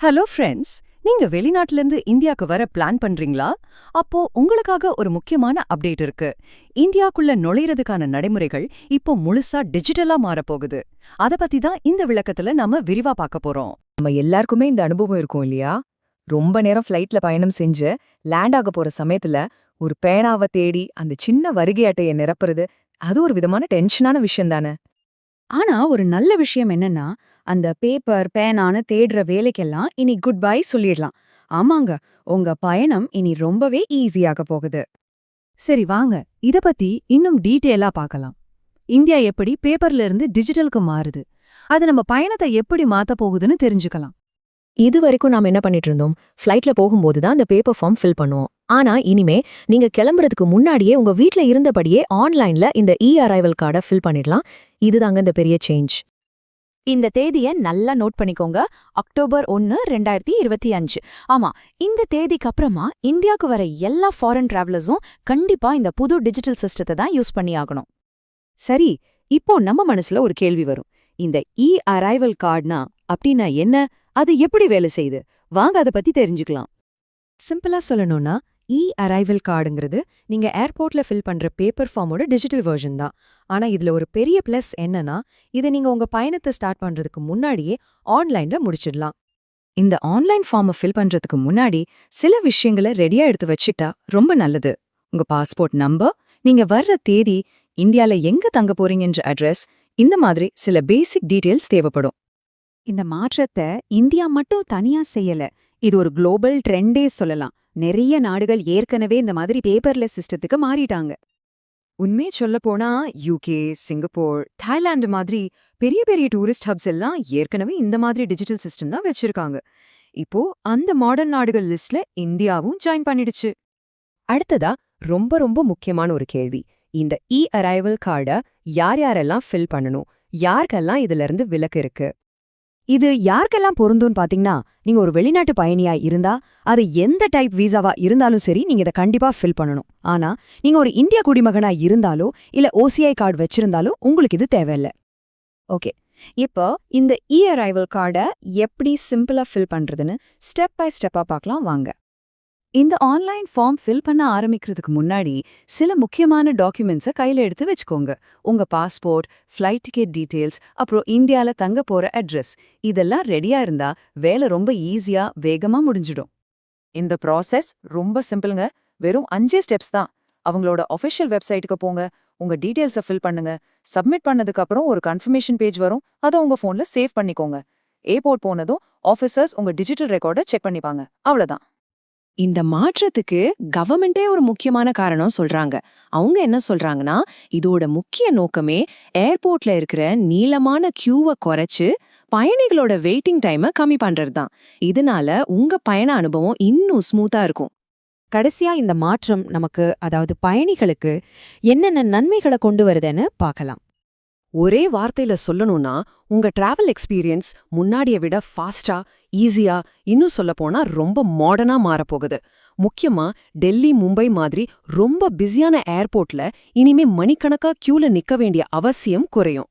Hello friends நீங்க வெளிநாட்டுல இருந்து இந்தியாக்கு வர பிளான் பண்றீங்களா? அப்போ உங்களுக்காக ஒரு முக்கியமான அப்டேட் இருக்கு. இந்தியாக்குள்ள நுழையறதுக்கான நடைமுறைகள் இப்போ முழுசா டிஜிட்டலா மாறப்போகுது. அத பத்தி தான் இந்த விளக்கத்துல நாம விரிவா பார்க்க போறோம். நம்ம எல்லாருக்குமே இந்த அனுபவம் இருக்கும் இல்லையா? ரொம்ப நேரம் ஃப்ளைட்ல பயணம் செஞ்சு லேண்ட் ஆக போற சமயத்துல ஒரு பேனாவை தேடி அந்த சின்ன வருகை அட்டையை நிரப்புறது அது ஒரு விதமான டென்ஷனான விஷயம் தானே? ஆனா ஒரு நல்ல விஷயம் என்னன்னா அந்த பேப்பர் பேனான்னு தேடுற வேலைக்கெல்லாம் இனி குட் பை சொல்லிடலாம். ஆமாங்க உங்க பயணம் இனி ரொம்பவே ஈஸியாக போகுது. சரி வாங்க. இத பத்தி இன்னும் டீட்டெயிலா பார்க்கலாம். இந்தியா எப்படி பேப்பர்ல இருந்து டிஜிட்டலுக்கு மாறுது? அது நம்ம பயணத்தை எப்படி மாத்த போகுதுன்னு தெரிஞ்சுக்கலாம். இது வரைக்கும் நாம என்ன பண்ணிட்டு இருந்தோம்? ஃப்ளைட்ல போகும்போது தான் அந்த பேப்பர் ஃபார்ம் ஃபில் பண்ணுவோம். ஆனா இனிமே நீங்க கிளம்புறதுக்கு முன்னாடியே உங்க வீட்ல இருந்தபடியே ஆன்லைன்ல இந்த இ அரைவல் கார்டை ஃபில் பண்ணிடலாம். இதுதாங்க இந்த பெரிய சேஞ்ச் இந்த தேதியை நல்லா நோட் பண்ணிக்கோங்க. அக்டோபர் ஒன்னு ரெண்டாயிரத்தி இருபத்தி அஞ்சு. ஆமா இந்த தேதிக்கு அப்புறமா இந்தியாவுக்கு வர எல்லா ஃபாரின் டிராவலர்ஸும் கண்டிப்பா இந்த புது டிஜிட்டல் சிஸ்டத்தை தான் யூஸ் பண்ணி ஆகணும். சரி இப்போ நம்ம மனசுல ஒரு கேள்வி வரும். இந்த இ அரைவல் கார்டுனா அப்படின்னா என்ன? அது எப்படி வேலை செய்யுது? வாங்க அதை பத்தி தெரிஞ்சுக்கலாம். சிம்பிளா சொல்லணும்னா இ அரைவல் கார்டுங்கிறது நீங்க ஏர்போர்ட்ல ஃபில் பண்ற பேப்பர் ஃபார்மோட டிஜிட்டல் வெர்ஷன் தான். ஆனா இதுல ஒரு பெரிய பிளஸ் என்னன்னா இதை நீங்க உங்க பயணத்தை ஸ்டார்ட் பண்றதுக்கு முன்னாடியே ஆன்லைன்ல முடிச்சிடலாம். இந்த ஆன்லைன் ஃபார்மை ஃபில் பண்றதுக்கு முன்னாடி சில விஷயங்களை ரெடியா எடுத்து வச்சுட்டா ரொம்ப நல்லது. உங்க பாஸ்போர்ட் நம்பர் நீங்க வர்ற தேதி இந்தியாவில் எங்க தங்க போறீங்கன்ற அட்ரஸ் இந்த மாதிரி சில பேசிக் டீட்டெயில்ஸ் தேவைப்படும். இந்த மாற்றத்தை இந்தியா மட்டும் தனியா செய்யல. இது ஒரு குளோபல் ட்ரெண்டே சொல்லலாம். நிறைய நாடுகள் ஏற்கனவே இந்த மாதிரி பேப்பர்லெஸ் சிஸ்டத்துக்கு மாறிட்டாங்க. உண்மையை சொல்ல போனா யூகே சிங்கப்பூர் தாய்லாந்து மாதிரி பெரிய பெரிய டூரிஸ்ட் ஹப்ஸ் எல்லாம் ஏற்கனவே இந்த மாதிரி டிஜிட்டல் சிஸ்டம் தான் வச்சிருக்காங்க. இப்போ அந்த மாடர்ன் நாடுகள் லிஸ்ட்ல இந்தியாவும் ஜாயின் பண்ணிடுச்சு. அடுத்ததா ரொம்ப ரொம்ப முக்கியமான ஒரு கேள்வி. இந்த இ அரைவல் கார்டை யார் யாரெல்லாம் ஃபில் பண்ணணும்? யாருக்கெல்லாம் இதுல இருந்து விலக்கு இருக்கு? இது யாருக்கெல்லாம் பொருந்தும்னு பாத்தீங்கன்னா நீங்க ஒரு வெளிநாட்டு பயணியா இருந்தா அது எந்த டைப் வீசாவா இருந்தாலும் சரி நீங்க இதை கண்டிப்பா ஃபில் பண்ணணும். ஆனா நீங்க ஒரு இந்திய குடிமகனா இருந்தாலோ இல்ல ஓசிஐ கார்டு வச்சிருந்தாலோ உங்களுக்கு இது தேவையில்ல. ஓகே. இப்போ இந்த இ அரைவல் கார்டை எப்படி சிம்பிளா ஃபில் பண்றதுன்னு ஸ்டெப் பை ஸ்டெப்பா பார்க்கலாம் வாங்க. இந்த ஆன்லைன் ஃபார்ம் ஃபில் பண்ண ஆரம்பிக்கிறதுக்கு முன்னாடி சில முக்கியமான டாக்குமெண்ட்ஸை கையில எடுத்து வச்சுக்கோங்க. உங்க பாஸ்போர்ட் ஃப்ளைட் டிக்கெட் டீட்டெயில்ஸ் அப்புறம் இந்தியால தங்க போற அட்ரஸ் இதெல்லாம் ரெடியா இருந்தா வேலை ரொம்ப ஈஸியா வேகமா முடிஞ்சிடும். இந்த ப்ராசஸ் ரொம்ப சிம்பிளுங்க வெறும் அஞ்சே ஸ்டெப்ஸ் தான். அவங்களோட அஃபிஷியல் வெப்சைட்டுக்கு போங்க. உங்க டீட்டெயில்ஸை ஃபில் பண்ணுங்க. சப்மிட் பண்ணதுக்கு அப்புறம் ஒரு கன்ஃபர்மேஷன் பேஜ் வரும். அதை உங்க ஃபோன்ல சேவ் பண்ணிக்கோங்க. ஏர்போர்ட் போனதும் ஆஃபீஸர்ஸ் உங்க டிஜிட்டல் ரெக்கார்டை செக் பண்ணிப்பாங்க. அவ்வளோதான் இந்த மாற்றத்துக்கு கவர்மெண்டே ஒரு முக்கியமான காரணம் சொல்றாங்க. அவங்க என்ன சொல்றாங்கன்னா இதோட முக்கிய நோக்கமே ஏர்போர்ட்ல இருக்கிற நீளமான கியூவை குறைச்சு பயணிகளோட வெயிட்டிங் டைமை கம்மி பண்றது தான் இதனால உங்க பயண அனுபவம் இன்னும் ஸ்மூத்தா இருக்கும். கடைசியா இந்த மாற்றம் நமக்கு அதாவது பயணிகளுக்கு என்னென்ன நன்மைகளை கொண்டு வருதுன்னு பார்க்கலாம். ஒரே வார்த்தையில சொல்லணும்னா உங்க டிராவல் எக்ஸ்பீரியன்ஸ் முன்னாடிய விட ஃபாஸ்டா ஈஸியா இன்னும் சொல்ல போனா ரொம்ப மாடர்னா மாறப்போகுது. முக்கியமா டெல்லி மும்பை மாதிரி ரொம்ப பிஸியான ஏர்போர்ட்ல இனிமே மணிக்கணக்கா கியூல நிக்க வேண்டிய அவசியம் குறையும்.